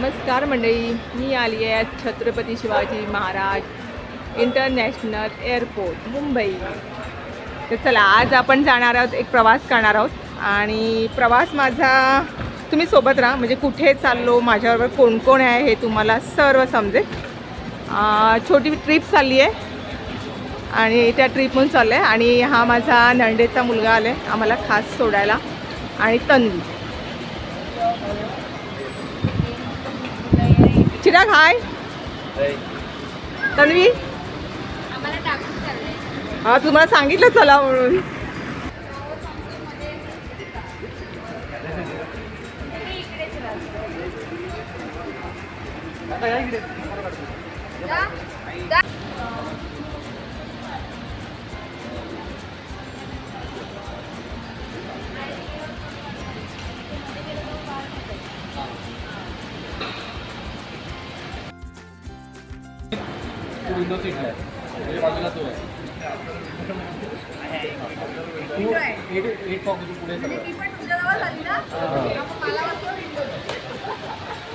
नमस्कार मंडळी मी आली आहे छत्रपती शिवाजी महाराज इंटरनॅशनल एअरपोर्ट मुंबई. तर चला आज आपण जाणार आहोत एक प्रवास करणार आहोत. आणि प्रवास माझा तुम्ही सोबत राहा म्हणजे कुठे चाललो माझ्याबरोबर कोण कोण आहे हे तुम्हाला सर्व समजेल. छोटी ट्रिप चालली आहे. आणि त्या ट्रिपमधून चाललं आहे आणि हा माझा नंडेचा मुलगा आला आहे आम्हाला खास सोडायला. आणि तन्वी. चिराग हाय तन्वी हा तुम्हाला सांगितलं चला म्हणून विंडो सीटला आहे. त्याच्या बाजूला तो आहे. एट एट पुढे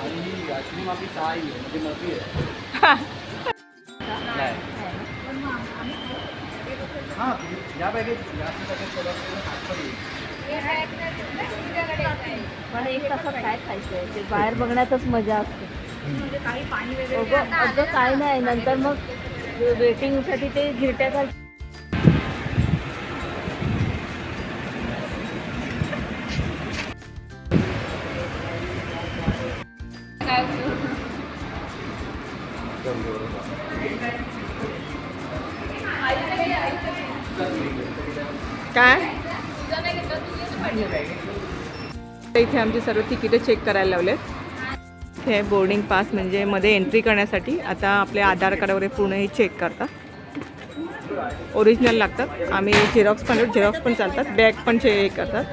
आणि ही सहा म्हणजे हां. या पण एक तासात काय बाहेर बघण्यातच मजा असते. अगं अगं काय नाही. नंतर मग वेटिंगसाठी ते घिरट्या घाल काय? इथे आमची सर्व तिकीटं चेक करायला लावलेत. इथे बोर्डिंग पास म्हणजे मध्ये एंट्री करण्यासाठी आता आपले आधार कार्ड वगैरे पूर्ण हे चेक करतात. ओरिजिनल लागतात. आम्ही झेरॉक्स पण झेरॉक्स पण चालतात. बॅग पण चेक करतात.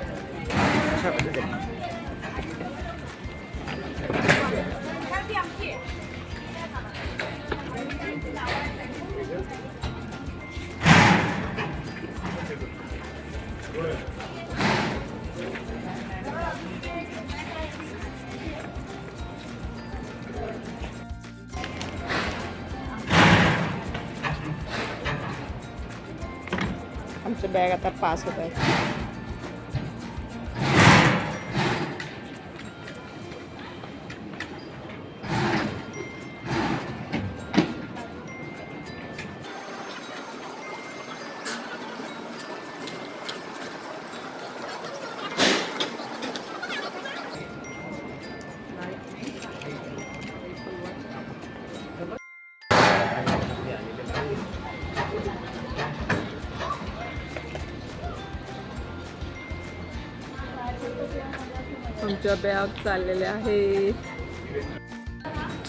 बॅग आता आमच्या बॅग चाललेल्या आहेत.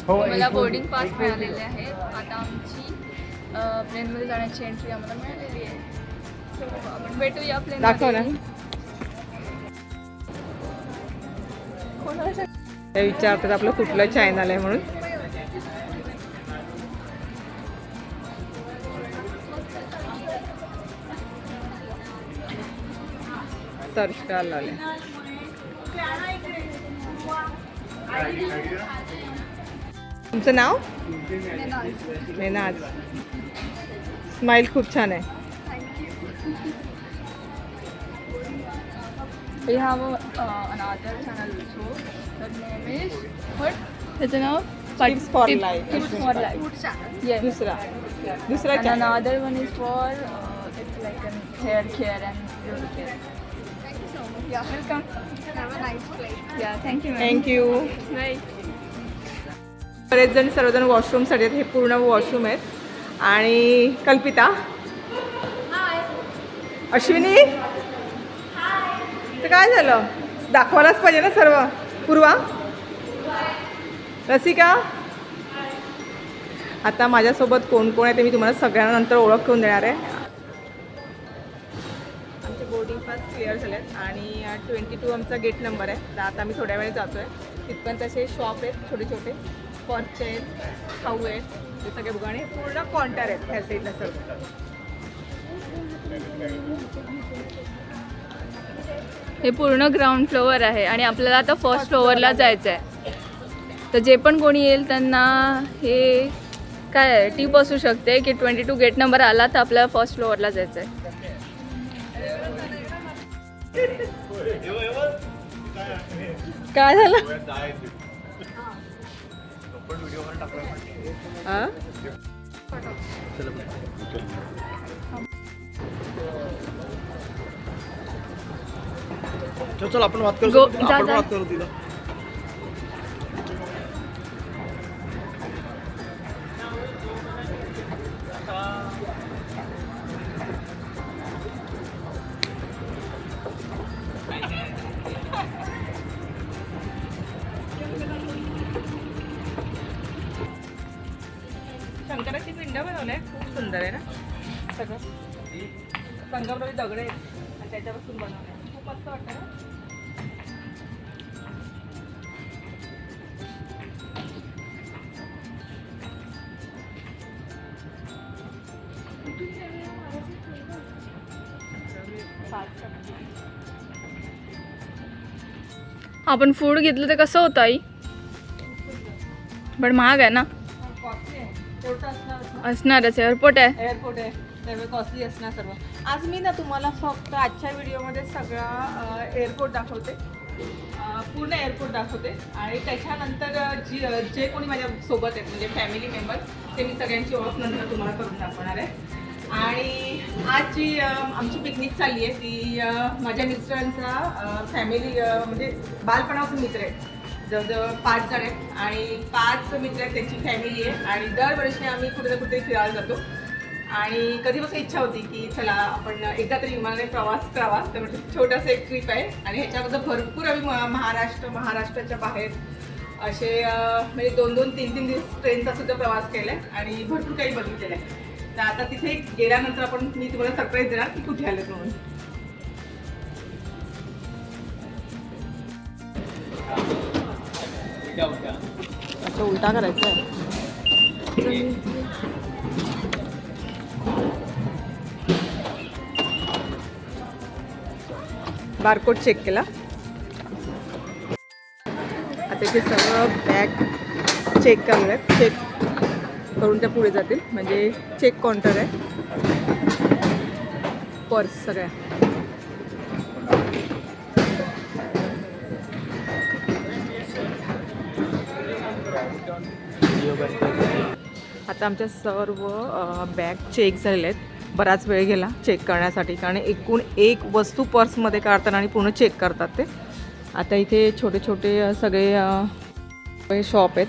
मला बोर्डिंग पास मिळालेले आहेत. आता आमची प्लेनमध्ये जाण्याची एंट्री आम्हाला मिळालेली आहे. सो आपण भेटूया प्लेन दाखव ना. ते विचारतात आपलं कुठलं चॅनल आहे म्हणून. सर्च करायला लावले तुमचं नाव? मेनाज. स्माइल खूप छान आहे. त्याचं नाव फाईट्स लाईफ लाईफ या दुसरा. दुसरा another one is for it's like an hair care and beauty care Yeah, welcome. Have a nice flight. Yeah, thank you. ma'am. Thank you Bye. बरेच जण सर्वजण वॉशरूमसाठी आहेत. हे पूर्ण वॉशरूम आहेत. आणि कल्पिता? अश्विनी? तर काय झालं? दाखवायलाच पाहिजे ना सर्व. पूर्वा? रसिका? आता माझ्यासोबत कोण कोण आहे ते मी तुम्हाला सगळ्यांना नंतर ओळख करून देणार आहे. आमचे बोर्डिंग पास क्लिअर झाले आहेत आणि ट्वेंटी टू आमचा गेट नंबर आहे. तर आता आम्ही थोड्या वेळ जातो आहे तिथपर्यंत असे शॉप आहेत छोटे छोटे. पर्चे आहेत खाऊ आहेत हे सगळे बघा. आणि पूर्ण कॉन्टर आहेत ह्या साईडला सर्व हे पूर्ण ग्राउंड फ्लोअर आहे आणि आपल्याला आता फर्स्ट फ्लोअरला जायचं आहे तर जे पण कोणी येईल त्यांना हे काय टीप असू शकते की ट्वेंटी टू गेट नंबर आला तर आपल्याला फर्स्ट फ्लोअरला जायचं आहे काय झालं हा? चल चल आपण बात करू आपण. बात करू तिला आपण फूड घेतलं तर कसं होतं आई? पण महाग आहे ना? कॉस्टली आहे असणारच असणारच एअरपोर्ट आहे. एअरपोर्ट आहे. त्यामुळे कॉस्टली असणार सर्व. आज मी ना तुम्हाला फक्त आजच्या व्हिडिओमध्ये सगळा एअरपोर्ट दाखवते. पूर्ण एअरपोर्ट दाखवते. आणि त्याच्यानंतर जी जे कोणी माझ्या सोबत आहेत म्हणजे फॅमिली मेंबर ते मी सगळ्यांची ओळख नंतर तुम्हाला करून दाखवणार आहे. आणि आज जी आमची पिकनिक चालली आहे ती माझ्या मिस्टरांचा फॅमिली म्हणजे बालपणापासून मित्र आहे. जवळजवळ पाच जण आहेत आणि पाच मित्र आहेत त्यांची फॅमिली आहे. आणि दरवर्षी आम्ही कुठे ना कुठे फिरायला जातो. आणि कधीपासून इच्छा होती की चला आपण एकदा तरी विमानाने प्रवास करावा. तर म्हणजे छोटासा एक ट्रिप आहे. आणि ह्याच्याबद्दल भरपूर आम्ही म- महाराष्ट्र महाराष्ट्राच्या बाहेर असे म्हणजे दोन दोन तीन तीन दिवस ट्रेनचा सुद्धा प्रवास केला आहे आणि भरपूर काही बघितलेलं आहे. तर आता तिथे गेल्यानंतर आपण मी तुम्हाला सरप्राईज देणार की कुठे आलं म्हणून अच्छा उलटा करायचा आहे. बारकोड चेक केला. आता इथे सगळं बॅग चेक करणार आहेत. चेक करून त्या पुढे जातील. म्हणजे चेक काउंटर आहे. पर्स सगळ्या. आता आमच्या सर्व बॅग चेक झालेल्या आहेत. बराच वेळ गेला चेक करण्यासाठी. कारण एकूण एक वस्तू पर्समध्ये काढतात आणि पूर्ण चेक करतात ते. आता इथे छोटे छोटे सगळे शॉप आहेत.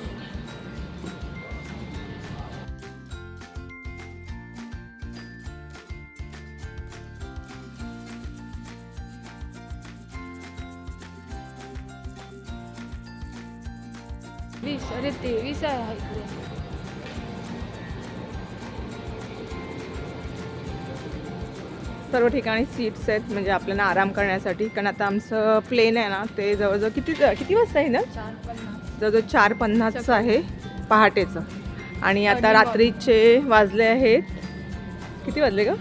सर्व ठिकाणी सीट्स आहेत म्हणजे आपल्याला आराम करण्यासाठी. कारण आता आमचं प्लेन आहे ना ते जवळजवळ किती किती वाजता आहे ना? जवळजवळ चार पन्नासचं आहे पहाटेचं. आणि आता रात्रीचे वाजले आहेत. किती वाजले का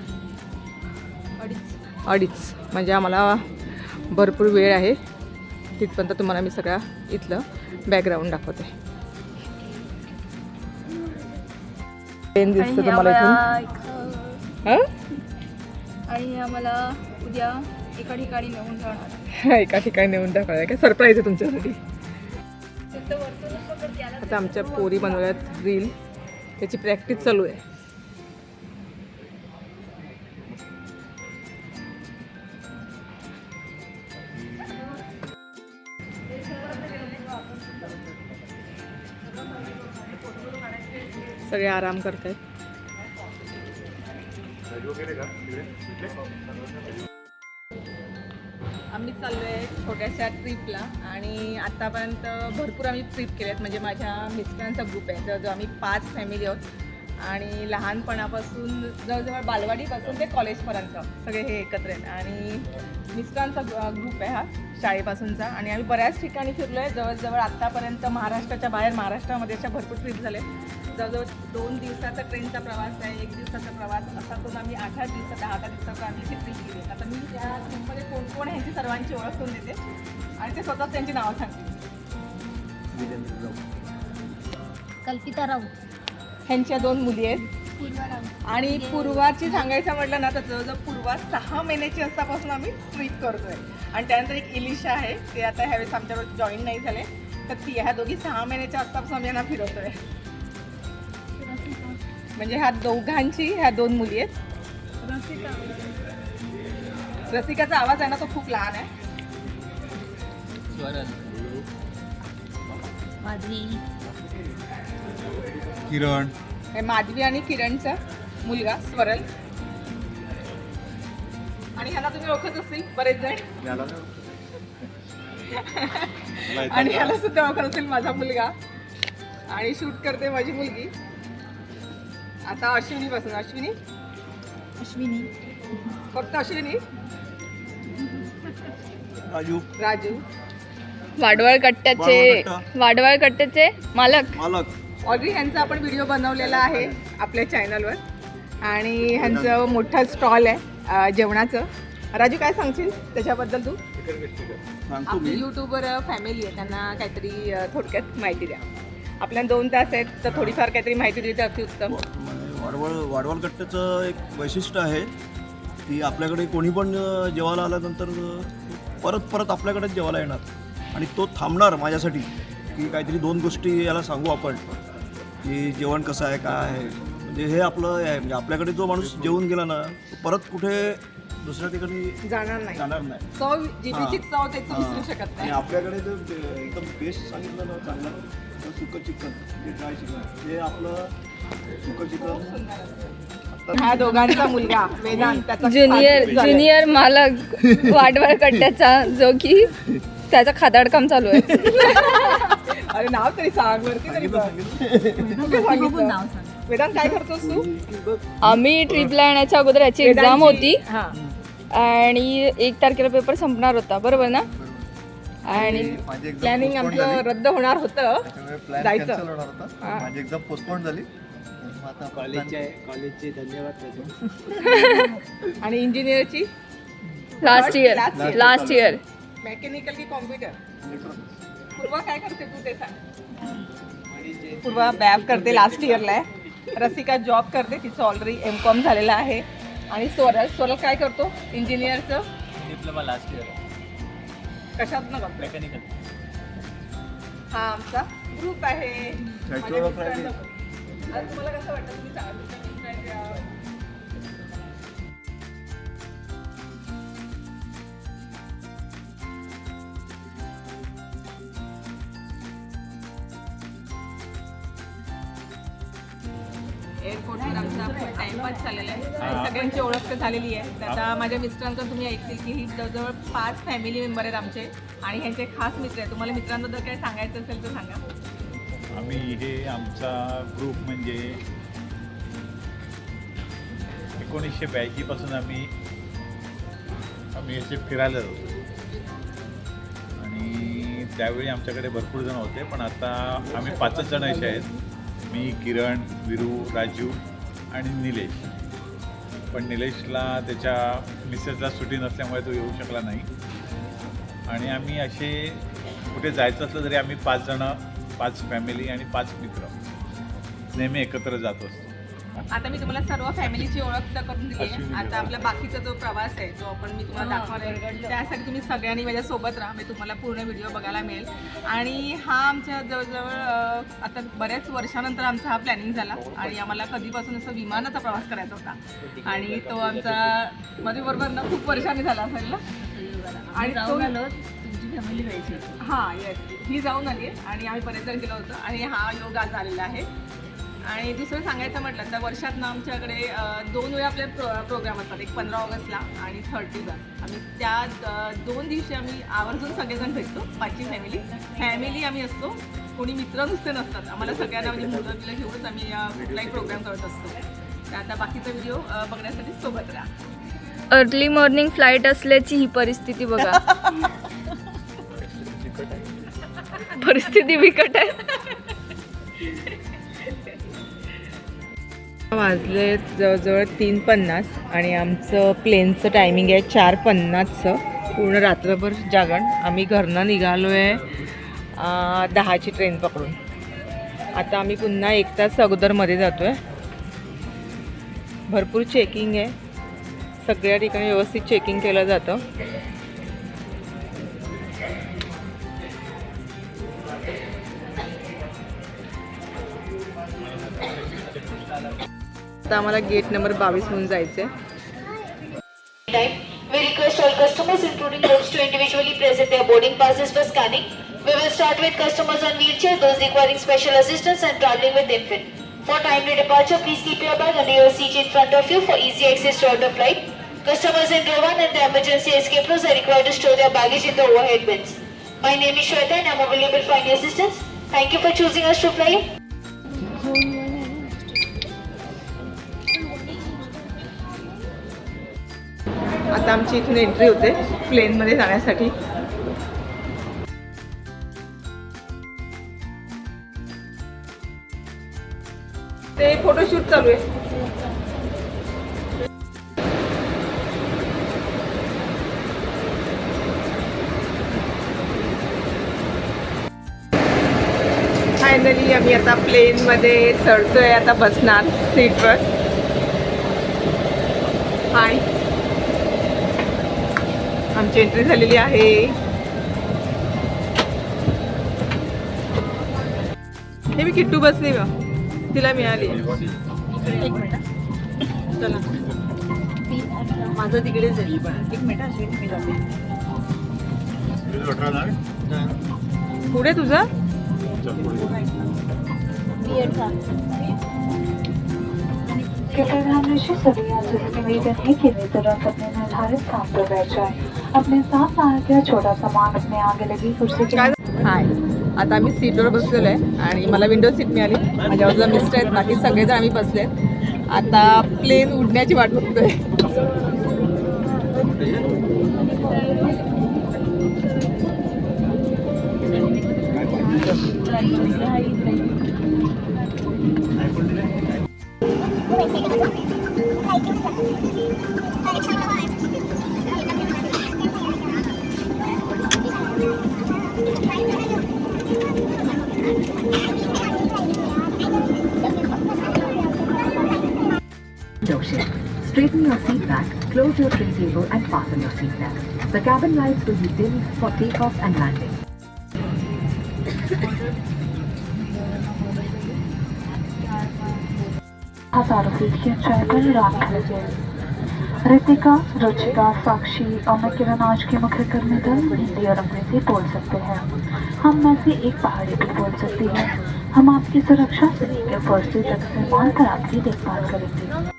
अडीच. अडीच म्हणजे आम्हाला भरपूर वेळ आहे. तिथपर्यंत तुम्हाला मी सगळ्या इथलं बॅकग्राऊंड दाखवते. आणि दिसतं तुम्हाला इथून? आणि आम्हाला उद्या एका ठिकाणी नेऊन जाणार. एका ठिकाणी नेऊन दाखवायला काय सरप्राईज आहे तुमच्यासाठी? आता आमच्या पोरी बनवल्यात रील त्याची प्रॅक्टिस चालू आहे. सगळे आराम करत आहेत आम्ही चाललो आहे छोट्याशा ट्रिपला आणि आतापर्यंत भरपूर आम्ही ट्रिप केल्यात म्हणजे माझ्या मिस्टरांचा ग्रुप आहे जवळजवळ आम्ही पाच फॅमिली आहोत. आणि लहानपणापासून जवळजवळ बालवाडीपासून ते कॉलेजपर्यंत सगळे हे एकत्र आहेत. आणि मिस्टरांचा ग्रुप आहे हा शाळेपासूनचा. आणि आम्ही बऱ्याच ठिकाणी फिरलो आहे जवळजवळ आत्तापर्यंत महाराष्ट्राच्या बाहेर महाराष्ट्रामध्ये अशा भरपूर ट्रिप झाले. जवळजवळ दोन दिवसाचा ट्रेनचा प्रवास आहे एक दिवसाचा प्रवास असा करून आम्ही आठ आठ दिवसाचा दहा दहा दिवसाचा आम्ही इथे ट्रिप केली. आता मी त्या ट्रिपमध्ये कोण कोण आहे ह्यांची सर्वांची ओळख करून देते. आणि ते स्वतःच त्यांची नावं सांगतील. कल्पिता राऊत. ह्यांच्या दोन मुली आहेत. आणि पूर्वाची सांगायचं म्हटलं ना तर जवळजवळ पूर्वा सहा महिन्याची असतापासून आम्ही ट्रिप करतोय. आणि त्यानंतर एक इलिशा आहे ते आता ह्यावेळेस आमच्याबरोबर जॉईन नाही झाले. तर ती ह्या दोघी सहा महिन्याच्या असतापासून आम्ही यांना फिरवतोय. म्हणजे ह्या दोघांची ह्या दोन मुली आहेत. रसिकाचा आवाज आहे ना तो खूप लहान आहे. किरण. हे माधवी आणि किरणचा मुलगा स्वरल. आणि ह्याला तुम्ही ओळखत असतील बरेच जण. आणि ह्याला सुद्धा ओळखत असेल माझा मुलगा. आणि शूट करते माझी मुलगी. आता अश्विनी पासून अश्विनी? अश्विनी. फक्त अश्विनी? राजू. राजू. वाडवळ कट्ट्याचे. वाडवळ कट्ट्याचे? मालक. मालक. ऑलरेडी ह्यांचा आपण व्हिडिओ बनवलेला आहे आपल्या चॅनलवर. आणि ह्यांचं मोठं स्टॉल आहे जेवणाचं. राजू काय सांगशील? त्याच्याबद्दल तू? आपली मी. यूट्यूबर फॅमिली आहे त्यांना काहीतरी थोडक्यात माहिती द्या. आपल्या दोन तास आहेत तर थोडीफार काहीतरी माहिती दिली तर अतिउत्तम वाडवळ वाडवळ कट्ट्याचं एक वैशिष्ट्य आहे की आपल्याकडे कोणी पण जेवायला आल्यानंतर परत परत आपल्याकडेच जेवायला येणार. आणि तो थांबणार माझ्यासाठी की काहीतरी दोन गोष्टी याला सांगू आपण की जेवण कसं आहे काय आहे. म्हणजे हे आपलं हे आहे म्हणजे आपल्याकडे जो माणूस जेवून गेला ना तो परत कुठे दुसऱ्या ठिकाणी जाणार नाही. जाणार नाही. चव जिभेची चव त्याचं विसरू. शकत आणि नाही आपल्याकडे जर जे- एकदम बेस्ट सांगितलं ना चांगलं. सुकं चिकन जे ड्राय चिकन हे आपलं सुकं चिकन. ह्या दोघांचा मुलगा वेदांत त्याचा ज्युनियर. ज्युनियर मालक वाडवळ कट्ट्याचा जो की त्याचा खादाडकाम चालू आहे. अरे नाव तरी सांग वरती तरी सांगितलं? वेदांत काय करतोस तू? आम्ही ट्रिपला येण्याच्या अगोदर याची एक्झाम होती. हा. आणि एक तारखेला पेपर संपणार होता. बरोबर ना? आणि प्लॅनिंग आमचं रद्द होणार होतं. जायचं. कॅन्सल होणार होता. माझी एक्झाम पोस्टपोन झाली. कॉलेजचे कॉलेजचे धन्यवाद त्याचे आणि इंजिनिअरची last year Last year. Last year mechanical की कॉम्प्युटर पूर्वा काय करते तू ते सांग. पूर्वा बॅब करते लास्ट इयरला आहे रसिका जॉब करते. तिचं ऑलरेडी एम कॉम झालेलं आहे. आणि स्वरल स्वरल काय करतो? इंजिनियरचं डिप्लोमा लास्ट इयर कशात न करतो मेकॅनिकल हा आमचा ग्रुप आहे. माझ्या मिस्टरांचा. आता तुम्हाला कसं वाटतं तुम्ही सांगा. तुमच्या टाइमपास झालेला आहे. सगळ्यांची ओळख झालेली आहे. तर आता माझ्या मिस्टरांचं तुम्ही ऐकतील की ही जवळजवळ पाच फॅमिली मेंबर आहेत आमचे आणि ह्यांचे खास मित्र आहेत तुम्हाला मित्रांबद्दल काय सांगायचं असेल तर सांगा. आम्ही हे आमचा ग्रुप म्हणजे एकोणीसशे ब्याऐंशीपासून आम्ही आम्ही याचे फिरायला जातो. आणि त्यावेळी आमच्याकडे भरपूर जण होते पण आता आम्ही पाचच जण असे आहेत. मी किरण विरू राजू आणि निलेश. पण निलेशला त्याच्या मिसेसला सुटी नसल्यामुळे तो येऊ शकला नाही. आणि आम्ही असे कुठे जायचं असलं तरी आम्ही पाच जणं पाच फॅमिली आणि पाच मित्र नेहमी एकत्र जात असतो. आता मी तुम्हाला सर्व फॅमिलीची ओळख तर करून दिली आहे. अश्विनी आता आपला बाकीचा जो प्रवास आहे जो आपण मी तुम्हाला दाखवणार आहे त्यासाठी तुम्ही सगळ्यांनी माझ्या सोबत राहा मी तुम्हाला पूर्ण व्हिडिओ बघायला मिळेल. आणि हा आमच्या जवळजवळ आता बऱ्याच वर्षानंतर आमचा हा प्लॅनिंग झाला आणि आम्हाला कधीपासून असं विमानाचा प्रवास करायचा होता. आणि तो आमचा मध्ये बरोबर ना खूप वर्षांनी झाला असेल ना? आणि तो- तुमची फॅमिली जायची हां येस ही जाऊन आली आहे आणि आम्ही बरेच जण गेलो होतो. आणि हा योग आज आलेला आहे. आणि दुसरं सांगायचं म्हटलं तर वर्षात ना आमच्याकडे दोन वेळा आपले प्रो प्रोग्राम असतात. एक पंधरा ऑगस्टला आणि थर्टीला आम्ही त्या दोन दिवशी आम्ही आवर्जून सगळेजण भेटतो पाचवी फॅमिली फॅमिली आम्ही असतो. कोणी मित्र नुसते नसतात. आम्हाला सगळ्यांना म्हणजे मुलं बिलं घेऊनच आम्ही कुठलाही प्रोग्राम करत असतो. तर आता बाकीचा व्हिडिओ बघण्यासाठी सोबत राहा. अर्ली मॉर्निंग फ्लाईट असल्याची ही परिस्थिती बघा. परिस्थिती बिकट आहे. वाजले जवळजवळ तीन पन्नास आणि आमचं प्लेनचं टायमिंग आहे चार पन्नासचं. पूर्ण रात्रभर जागरण आम्ही घरनं निघालो आहे दहाची ट्रेन पकडून. आता आम्ही पुन्हा एक तास अगोदरमध्ये जातो आहे भरपूर चेकिंग आहे. सगळ्या ठिकाणी व्यवस्थित चेकिंग केलं जातं. आता आम्हाला गेट नंबर बावीस म्हणून जायचंय time. We request all customers, including those to individually present their boarding passes for scanning. We will start with customers on wheelchair, those requiring special assistance and traveling with infant. For timely departure, please keep your bag under your seat in front of you for easy access throughout the flight. Customers in row 1 and the emergency escape rows are required to store their baggage in the overhead bins. My name is Shweta and I am available for any assistance. Thank you for choosing us to fly. आता आमची इथून entry होते प्लेनमध्ये जाण्यासाठी. ते photoshoot चालू आहे. Finally आम्ही आता प्लेनमध्ये चढतोय आता बसणार सीटवर हाय आमची एंट्री झालेली आहे. हे मी किट्टू बसली बा तिला मिळाली. एक मिनिट. चला. माझं तिकडेच आहे एक मिनिट मी जाते. पुढे तुझं? कृपया ध्यान रखिए सभी यात्रियों से निवेदन है कि वे तुरंत अपने निर्धारित पर बैठ जाएं। अपने साथ लाया गया छोटा सामान अपने आगे लगी कुर्सी के काय हाय. आता आम्ही सीटवर बसलेलो आहे आणि मला विंडो सीट मिळाली. माझ्या बाजूला मिस्टर आहेत बाकी सगळेजण आम्ही बसले आता प्लेन उडण्याची वाट बघतोय. Straighten your seat back, close your tray table and fasten your seat belt. The cabin lights will be dimmed for takeoff and landing. Ritika Ruchika साक्षी और मैं किरण आज के मुख्य कर्मी दल हिंदी और अंग्रेज़ी बोल सकते हैं हम में से एक पहाड़ी भी बोल सकती है हम आपकी सुरक्षा से लेकर फ़र्स्ट तक से मानकर आपकी देखभाल करेंगे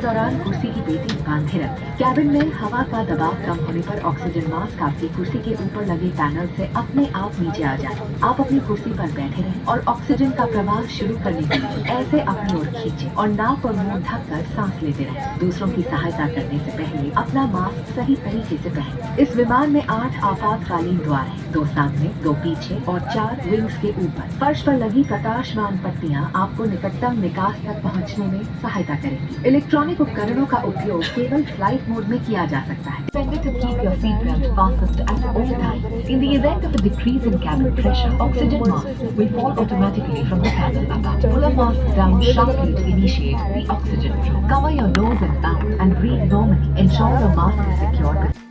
दौरान कुर्सी की बेटी रखें। कैबिन में हवा का दबाव कम होने पर ऑक्सीजन मास्क आपकी कुर्सी के ऊपर लगे पैनल से अपने आप नीचे आ जाए। आप अपनी कुर्सी पर बैठे रहें और ऑक्सीजन का प्रवाह शुरू करने के लिए ऐसे अपनी ओर खींचे और नाक और मुँह ढक कर सांस लेते रहें। दूसरों की सहायता करने से पहले अपना मास्क सही तरीके से पहने। इस विमान में आठ आपातकालीन द्वार है, दो सामने दो पीछे और चार विंग्स के ऊपर। फर्श पर लगी प्रकाशमान पट्टियाँ आपको निकटतम निकास तक पहुँचने में सहायता करेंगी। इलेक्ट्रॉनिक इलेक्ट्रॉनिक उपकरणों का उपयोग केवल फ्लाइट मोड में किया जा सकता है Remember to keep your seatbelt fastened at all times. In the event of a decrease in cabin pressure, oxygen masks will fall automatically from the panel above. Pull a mask down sharply to initiate the oxygen flow. Cover your nose and mouth and breathe normally. Ensure your mask is secured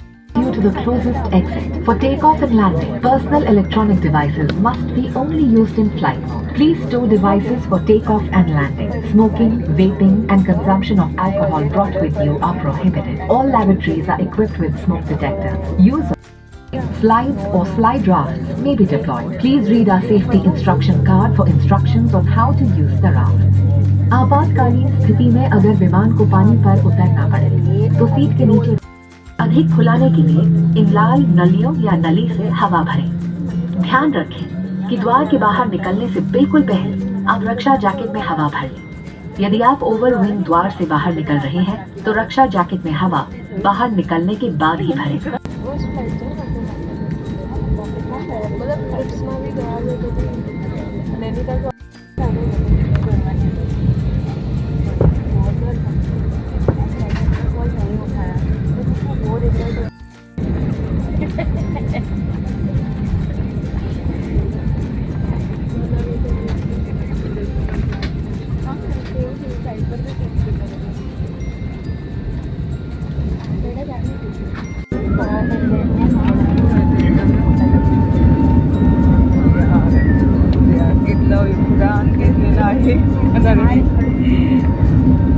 you to the closest exit. For takeoff and landing, personal electronic devices must be only used in flight mode. Please store devices for takeoff and landing. Smoking, vaping, and consumption of alcohol brought with you are prohibited. All lavatories are equipped with smoke detectors. Use Slides or slide rafts may be deployed. Please read our safety instruction card for instructions on how to use the raft. आपातकालीन स्थिति में अगर विमान को पानी पर उतरना पड़े तो सीट के नीचे अधिक फुलाने के लिए इन लाल नलियों या नली से हवा भरें। ध्यान रखें कि द्वार के बाहर निकलने से बिल्कुल पहले आप रक्षा जैकेट में हवा भर लें यदि आप ओवर विंग द्वार से बाहर निकल रहे हैं तो रक्षा जैकेट में हवा बाहर निकलने के बाद ही भरें। Okay, und dann. Nein.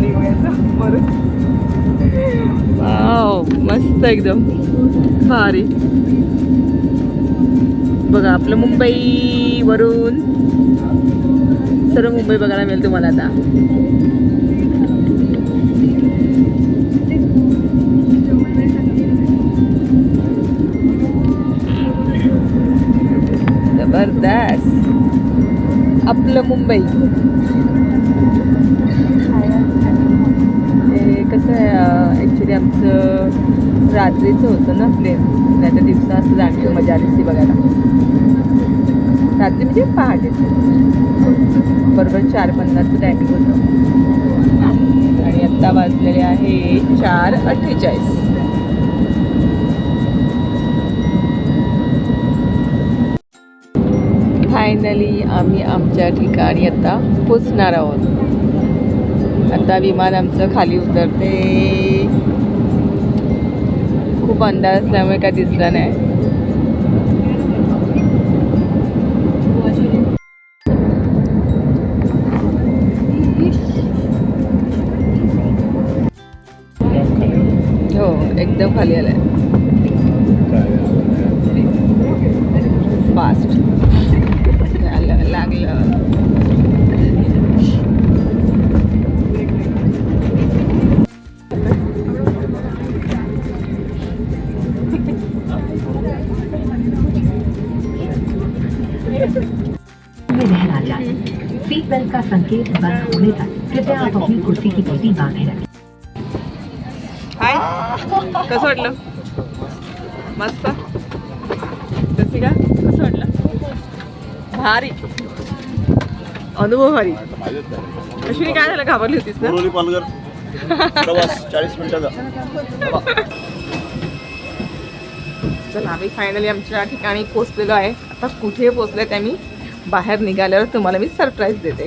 खाली बरं वाव मस्त एकदम. भारी. बघा आपलं मुंबईवरून सर्व मुंबई बघायला मिळेल तुम्हाला आता. जबरदस्त. आपलं मुंबई. रात्रीचं होतं ना प्लेन नाही तर दिवसा असं जाण्याची मजा आली ती बघायला. रात्री म्हणजे पहाटे. बरोबर चार पन्नासचं टायमिंग होतं. आणि आत्ता वाजलेले आहे चार अठ्ठेचाळीस. फायनली आम्ही आमच्या ठिकाणी आता पोचणार आहोत. आता विमान आमचं खाली उतरते. खूप अंदाज असल्यामुळे काय दिसलं नाही. हो एकदम खाली आलाय. फास्ट संकेत बंद होने तक कृपया आप अपनी कुर्सी की पेटी बांधे रखें हाय कसं वाटलं मस्त कशी का कसं वाटलं भारी अनुभव भारी अश्विनी काय झालं घाबरली होतीस ना पालघर प्रवास चाळीस मिनिटाचा चला आम्ही फायनली आमच्या ठिकाणी पोचलेलो आहे आता कुठे पोचले ते मी बाहेर निघाल्यावर तुम्हाला मी सरप्राईज देते.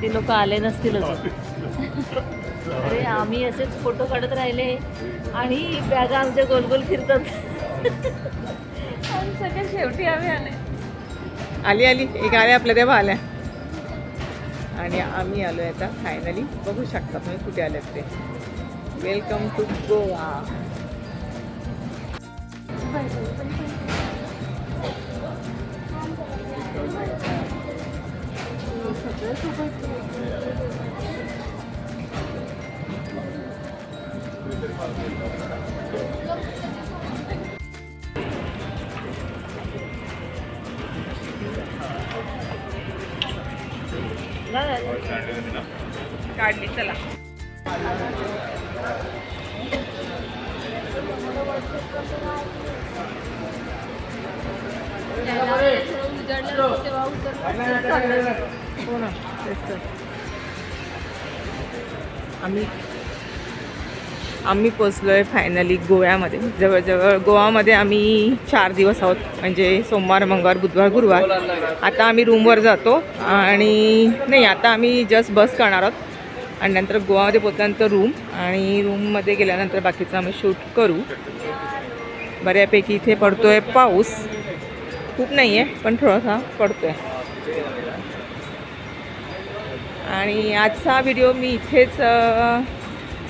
ते लोक आले नसतील अजून अरे आम्ही असेच फोटो काढत राहिले आणि बॅगा आमच्या गोल गोल फिरतात. आणि सगळ्यात शेवटी आम्ही आले. आली आली. एक आल्या आपल्या तेव्हा आल्या. आणि आम्ही आलो आहे आता फायनली बघू शकता तुम्ही कुठे आलेत ते. वेलकम टू गोवा काढली चला. हो ना तेच तर आम्ही आम्ही पोचलो आहे फायनली गोव्यामध्ये. जवळजवळ गोवामध्ये आम्ही चार दिवस आहोत. म्हणजे सोमवार मंगळवार बुधवार गुरुवार. आता आम्ही रूमवर जातो आणि नाही आता आम्ही जस्ट बस करणार आहोत. आणि नंतर गोवामध्ये पोचल्यानंतर रूम आणि रूममध्ये गेल्यानंतर बाकीचं आम्ही शूट करू. बऱ्यापैकी इथे पडतो आहे पाऊस. खूप नाही आहे पण थोडासा पडतो आहे आणि आजचा व्हिडिओ मी इथेच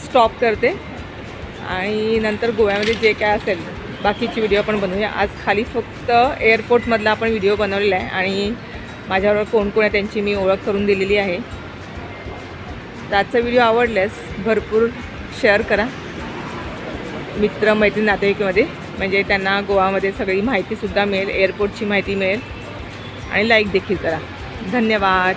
स्टॉप करते. आणि नंतर गोव्यामध्ये जे काय असेल बाकीची व्हिडिओ आपण बनवूया. आज खाली फक्त एअरपोर्टमधला आपण व्हिडिओ बनवलेला आहे. आणि माझ्याबरोबर कोण कोण आहे त्यांची मी ओळख करून दिलेली आहे. तर आजचा व्हिडिओ आवडल्यास भरपूर शेअर करा. मित्र मैत्रीण नातेवाईकमध्ये म्हणजे त्यांना गोवामध्ये सगळी माहितीसुद्धा मिळेल एअरपोर्टची माहिती मिळेल. आणि लाईक देखील करा. धन्यवाद.